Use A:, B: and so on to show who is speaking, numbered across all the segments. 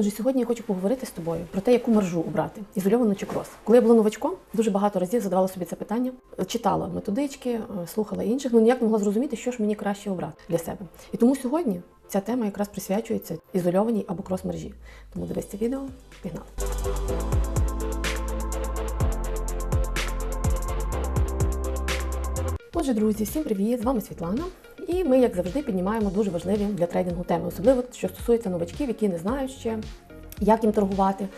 A: Отже, сьогодні я хочу поговорити з тобою про те, яку маржу обрати ізольовану чи крос. Коли я була новачком, дуже багато разів задавала собі це питання, читала методички, е, слухала інших, ну ніяк не могла зрозуміти, що ж мені краще обрати для себе. І тому сьогодні ця тема якраз присвячується ізольованій або крос мережі. Тому дивись це відео, пігнали. Отже, друзі, всім привіт! З вами Світлана. І ми, як завжди, піднімаємо дуже важливі для трейдингу теми, особливо що стосується новачків, які не знають ще, як їм торгувати,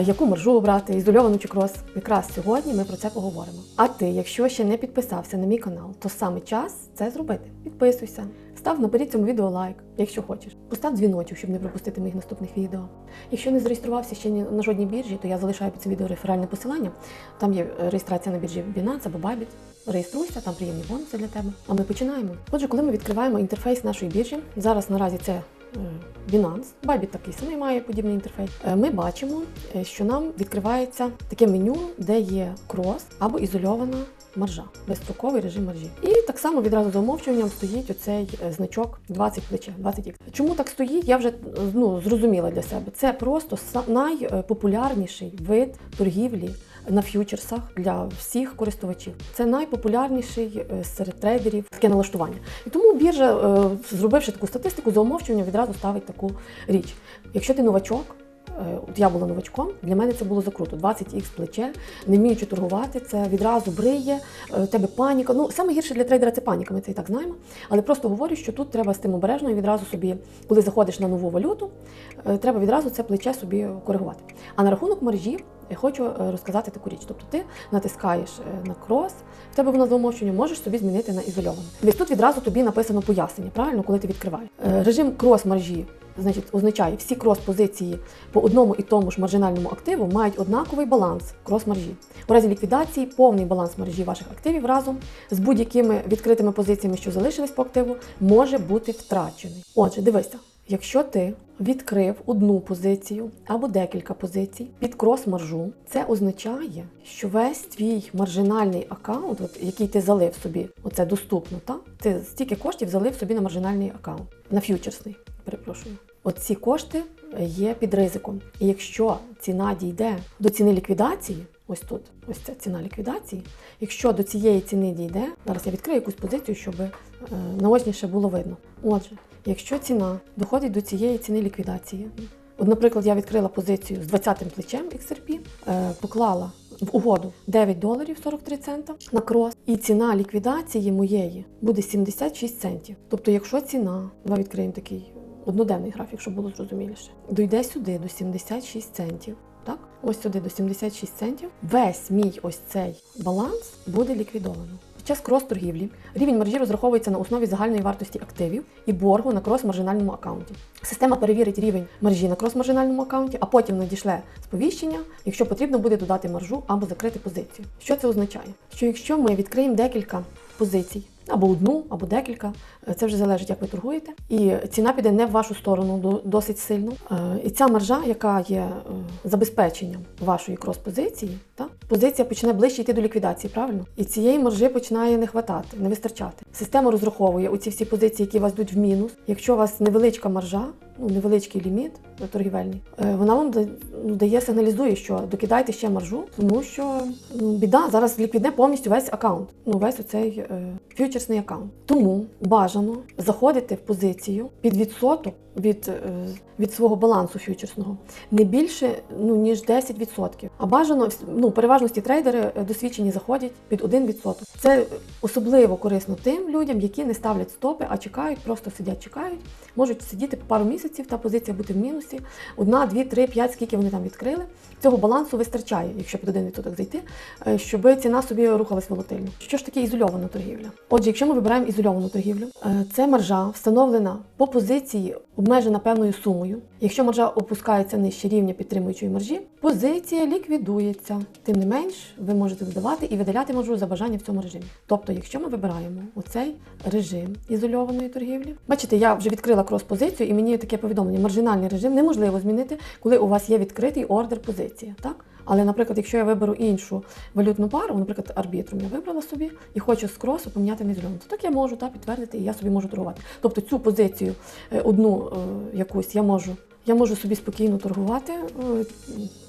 A: яку маржу обрати, ізольовану чи крос. Якраз сьогодні ми про це поговоримо. А ти, якщо ще не підписався на мій канал, то саме час це зробити. Підписуйся, став наперед цьому відео лайк, якщо хочеш. Постав дзвіночок, щоб не пропустити моїх наступних відео. Якщо не зареєструвався ще на жодній біржі, то я залишаю під цим відео реферальне посилання. Там є е, реєстрація на біржі Binance або Bybit. Реєструйся, там приємні бонуси для тебе. А ми починаємо. Отже, коли ми відкриваємо інтерфейс нашої біржі, зараз наразі це е, Binance, Bybit такий самий має подібний інтерфейс. Е, Ми бачимо, що нам відкривається таке меню, де є крос або ізольована маржа, безстроковий режим маржі. І так само відразу за умовчуванням стоїть оцей е, значок 20 плече, 20 х Чому так стоїть? Я вже ну, зрозуміла для себе. Це просто найпопулярніший вид торгівлі на ф'ючерсах для всіх користувачів. Це найпопулярніший е, серед трейдерів таке налаштування. І тому біржа, е, зробивши таку статистику, за умовчуванням відразу ставить таку річ. Якщо ти новачок, от я була новачком, для мене це було закруто. 20х плече, не вміючи торгувати, це відразу бриє, е, тебе паніка. Ну, саме гірше для трейдера це паніка, ми це і так знаємо. Але просто говорю, що тут треба з тим обережно і відразу собі, коли заходиш на нову валюту, е, треба відразу це плече собі коригувати. А на рахунок мережі я хочу е, розказати таку річ. Тобто ти натискаєш е, на крос, в тебе вона за можеш собі змінити на ізольовану. Десь тут відразу тобі написано пояснення, правильно, коли ти відкриваєш. Е, Режим крос мережі. Значить, означає, всі крос-позиції по одному і тому ж маржинальному активу мають однаковий баланс крос-мережі. У разі ліквідації повний баланс мережі ваших активів разом з будь-якими відкритими позиціями, що залишились по активу, може бути втрачений. Отже, дивися, якщо ти відкрив одну позицію або декілька позицій під крос-маржу, це означає, що весь твій маржинальний аккаунт, от, який ти залив собі, оце доступно, так? ти стільки коштів залив собі на маржинальний аккаунт, на ф'ючерсний, перепрошую. От кошти є під ризиком. І якщо ціна дійде до ціни ліквідації, ось тут, ось ця ціна ліквідації, якщо до цієї ціни дійде, зараз я відкрию якусь позицію, щоб е, наочніше було видно. Отже, якщо ціна доходить до цієї ціни ліквідації, от, наприклад, я відкрила позицію з 20-м плечем XRP, е, поклала в угоду 9 доларів 43 цента на крос, і ціна ліквідації моєї буде 76 центів. Тобто, якщо ціна, давай відкриємо такий одноденний графік, щоб було зрозуміліше, дойде сюди до 76 центів. Так, ось сюди до 76 центів. Весь мій ось цей баланс буде ліквідовано. Під час крос-торгівлі рівень маржі розраховується на основі загальної вартості активів і боргу на крос-маржинальному аккаунті. Система перевірить рівень маржі на крос-маржинальному аккаунті, а потім надішле сповіщення, якщо потрібно буде додати маржу або закрити позицію. Що це означає? Що якщо ми відкриємо декілька позицій, або одну, або декілька, е, це вже залежить, як ви торгуєте, і ціна піде не в вашу сторону до- досить сильно. Е, І ця маржа, яка є е, забезпеченням вашої крос-позиції, так? позиція почне ближче йти до ліквідації, правильно? І цієї маржі починає не хватати, не вистачати. Система розраховує оці всі позиції, які вас йдуть в мінус. Якщо у вас невеличка маржа, ну невеличкий ліміт торгівельний, е, вона вам ну, дає сигналізує, що докидайте ще маржу, тому що ну, біда зараз ліквідне повністю весь аккаунт. Ну весь оцей е, фьючерсний аккаунт. Тому бажано заходити в позицію під відсоток від, е, від свого балансу фьючерсного не більше ну ніж 10%. А бажано ну переважності трейдери е, досвідчені заходять під 1%. Це особливо корисно тим людям, які не ставлять стопи, а чекають, просто сидять, чекають. Можуть сидіти пару місяців, та позиція бути в мінусі. Одна, дві, три, п'ять, скільки вони там відкрили. Цього балансу вистачає, якщо під 1% зайти, е, щоб ціна собі рухалась волатильно. Що ж таке ізольована торгівля? Отже, якщо ми вибираємо ізольовану торгівлю, це маржа встановлена по позиції, обмежена певною сумою. Якщо маржа опускається нижче рівня підтримуючої маржі, позиція ліквідується. Тим не менш, ви можете додавати і видаляти маржу за бажання в цьому режимі. Тобто, якщо ми вибираємо оцей режим ізольованої торгівлі, бачите, я вже відкрила крос-позицію, і мені таке повідомлення: маржинальний режим неможливо змінити, коли у вас є відкритий ордер позиція. Так? Але, наприклад, якщо я виберу іншу валютну пару, наприклад, арбітром я вибрала собі і хочу з кросу поміняти зелену, то так я можу та, підтвердити, і я собі можу торгувати. Тобто цю позицію е, одну е, якусь я можу я можу собі спокійно торгувати е,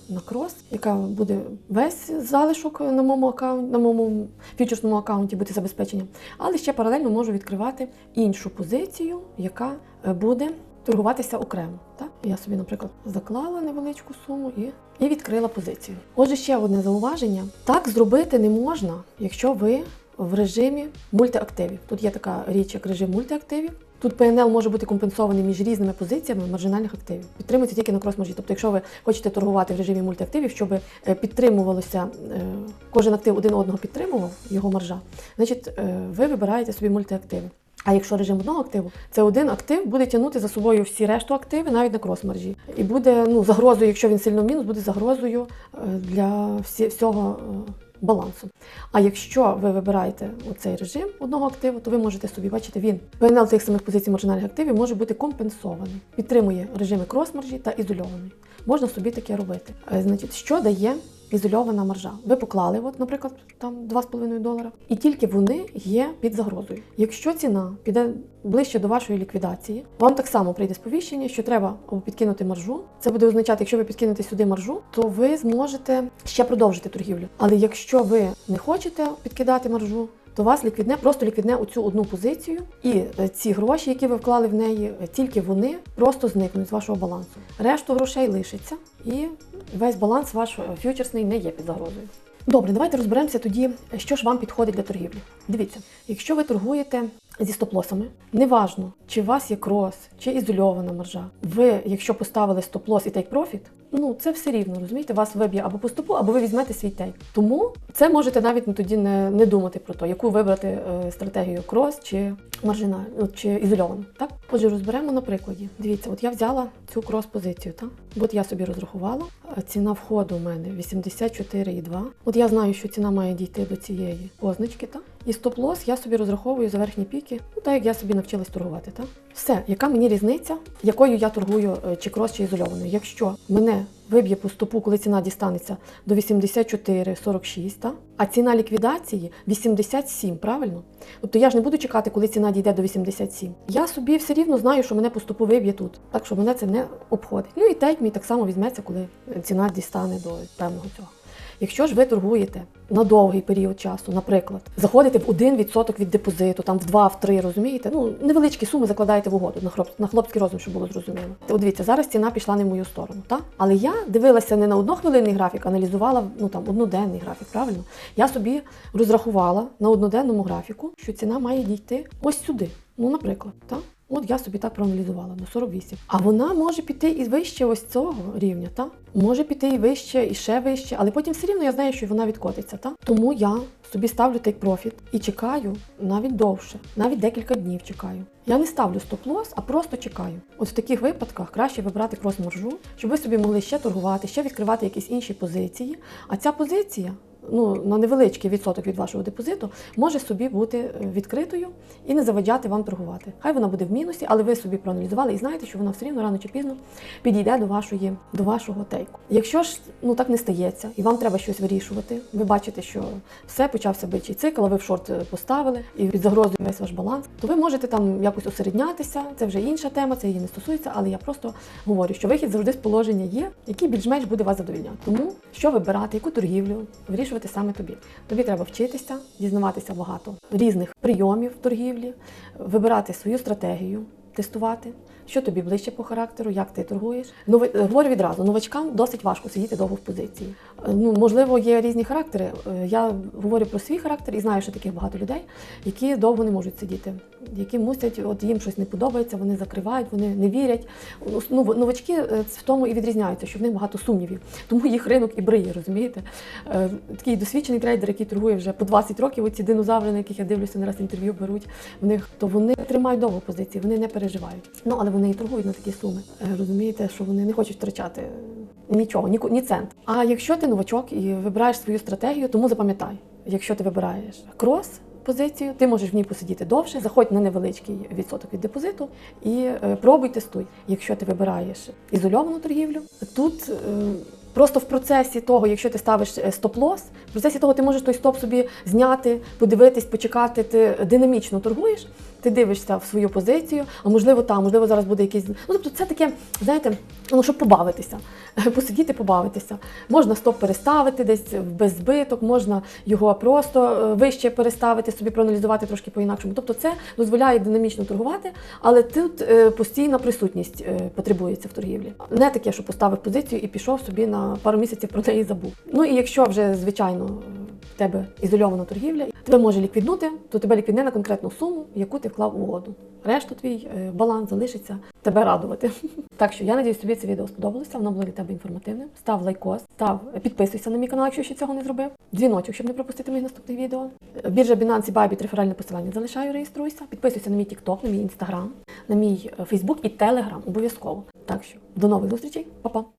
A: на крос, яка буде весь залишок на моєму аккаунті, на моєму фьючерсному аккаунті бути забезпеченням. Але ще паралельно можу відкривати іншу позицію, яка буде торгуватися окремо. Так? Я собі, наприклад, заклала невеличку суму і, і відкрила позицію. Отже, ще одне зауваження: так зробити не можна, якщо ви в режимі мультиактивів. Тут є така річ, як режим мультиактивів. Тут ПНЛ може бути компенсований між різними позиціями маржинальних активів. Підтримується тільки на крос-маржі. Тобто, якщо ви хочете торгувати в режимі мультиактивів, щоб е, підтримувалося, е, кожен актив один одного підтримував його маржа, значить е, ви вибираєте собі мультиактиви. А якщо режим одного активу, це один актив буде тягнути за собою всі решту активи, навіть на крос-маржі. І буде ну, загрозою, якщо він сильно в мінус, буде загрозою е, для всі, всього е, балансу. А якщо ви вибираєте оцей режим одного активу, то ви можете собі бачите, він ПНЛ тих самих позицій маржинальних активів може бути компенсований, підтримує режими крос-маржі та ізольований. Можна собі таке робити. Е, Значить, що дає ізольована маржа? Ви поклали, от, наприклад, там 2,5 долара, і тільки вони є під загрозою. Якщо ціна піде ближче до вашої ліквідації, вам так само прийде сповіщення, що треба або підкинути маржу. Це буде означати, якщо ви підкинете сюди маржу, то ви зможете ще продовжити торгівлю. Але якщо ви не хочете підкидати маржу, то вас ліквідне, просто ліквідне оцю одну позицію, і е, ці гроші, які ви вклали в неї, е, тільки вони просто зникнуть з вашого балансу. Решту грошей лишиться, і весь баланс ваш е, фьючерсний не є під загрозою. Добре, давайте розберемося тоді, що ж вам підходить для торгівлі. Дивіться, якщо ви торгуєте зі стоп-лосами, неважно, чи у вас є крос, чи ізольована маржа. Ви, якщо поставили стоп-лос і тейк-профіт, ну це все рівно, розумієте, вас виб'є або по стопу, або ви візьмете свій тейк. Тому це можете навіть ну, тоді не, не думати про те, яку вибрати е, стратегію крос чи маржина, ну, чи ізольовану. Так, отже, розберемо на прикладі. Дивіться, от я взяла цю крос-позицію, так? От я собі розрахувала. Ціна входу у мене 84,2. От я знаю, що ціна має дійти до цієї позначки, так? І стоп-лос я собі розраховую за верхні піки, ну так як я собі навчилась торгувати. Так? Все, яка мені різниця, якою я торгую е, чи крос, чи ізольованою. Якщо мене виб'є по стопу, коли ціна дістанеться до 84,46, так? а ціна ліквідації 87, правильно? Тобто я ж не буду чекати, коли ціна дійде до 87. Я собі все рівно знаю, що мене по стопу виб'є тут. Так що мене це не обходить. Ну і тейк мій так само візьметься, коли ціна дістане до певного цього. Якщо ж ви торгуєте на довгий період часу, наприклад, заходите в 1% від депозиту, там в 2, в 3, розумієте? Ну, невеличкі суми закладаєте в угоду на, хлоп, на хлопський розум, щоб було зрозуміло. От дивіться, зараз ціна пішла не в мою сторону, так? Але я дивилася не на однохвилинний графік, аналізувала ну там одноденний графік, правильно? Я собі розрахувала на одноденному графіку, що ціна має дійти ось сюди. Ну, наприклад, так? От я собі так проаналізувала на 48. А вона може піти і вище ось цього рівня, та може піти і вище, і ще вище, але потім все рівно я знаю, що вона відкотиться. Та тому я собі ставлю take profit і чекаю навіть довше, навіть декілька днів чекаю. Я не ставлю стоп-лос, а просто чекаю. От в таких випадках краще вибрати крос-маржу, щоб ви собі могли ще торгувати, ще відкривати якісь інші позиції. А ця позиція ну, на невеличкий відсоток від вашого депозиту може собі бути е, відкритою і не заваджати вам торгувати. Хай вона буде в мінусі, але ви собі проаналізували і знаєте, що вона все рівно рано чи пізно підійде до вашої до вашого тейку. Якщо ж ну так не стається, і вам треба щось вирішувати, ви бачите, що все почався бичий цикл, а ви в шорт е, поставили і під загрозою весь ваш баланс, то ви можете там якось усереднятися. Це вже інша тема, це її не стосується, але я просто говорю, що вихід завжди з положення є, який більш-менш буде вас задовільняти. Тому що вибирати, яку торгівлю вирішувати саме тобі. Тобі треба вчитися, дізнаватися багато різних прийомів торгівлі, вибирати свою стратегію, тестувати. Що тобі ближче по характеру, як ти торгуєш? Нови... Говорю відразу, новачкам досить важко сидіти довго в позиції. Е, Ну, можливо, є різні характери. Е, Я говорю про свій характер і знаю, що таких багато людей, які довго не можуть сидіти, які мусять, от їм щось не подобається, вони закривають, вони не вірять. Ну, новачки е, в тому і відрізняються, що в них багато сумнівів. Тому їх ринок і бриє, розумієте? Такий досвідчений трейдер, який торгує вже по 20 років, оці динозаври, на яких я дивлюся, не раз інтерв'ю беруть в них, то вони тримають довго позиції, вони не переживають. Ну але вони і торгують на такі суми. Е, Розумієте, що вони не хочуть втрачати нічого, ні, ні цент. А якщо ти новачок і вибираєш свою стратегію, тому запам'ятай, якщо ти вибираєш крос. Позицію, ти можеш в ній посидіти довше, заходь на невеличкий відсоток від депозиту і е, пробуй тестуй. Якщо ти вибираєш ізольовану торгівлю, тут е, просто в процесі того, якщо ти ставиш е, стоп-лос, в процесі того ти можеш той стоп собі зняти, подивитись, почекати, ти динамічно торгуєш, ти дивишся в свою позицію, а можливо там, можливо, зараз буде якийсь. Ну тобто, це таке, знаєте, ну щоб побавитися, посидіти, побавитися. Можна стоп переставити десь без збиток, можна його просто е, вище переставити, собі проаналізувати трошки по-інакшому. Тобто, це дозволяє динамічно торгувати, але тут е, постійна присутність е, потребується в торгівлі. Не таке, що поставив позицію і пішов собі на пару місяців про неї забув. Ну і якщо вже звичайно в тебе ізольована торгівля, тебе може ліквіднути, то тебе ліквідне на конкретну суму, яку ти вклав угоду. Решта твій е, баланс залишиться тебе радувати. Так що я надіюсь, тобі це відео сподобалося. Воно було для тебе інформативним. Став лайкос, став підписуйся на мій канал, якщо ще цього не зробив. Дзвіночок, щоб не пропустити моїх наступних відео. Біржа Binance і Bybit реферальне посилання залишаю, реєструйся. Підписуйся на мій TikTok, на мій Instagram, на мій е, Facebook і Telegram обов'язково. Так що до нових зустрічей, Па-па!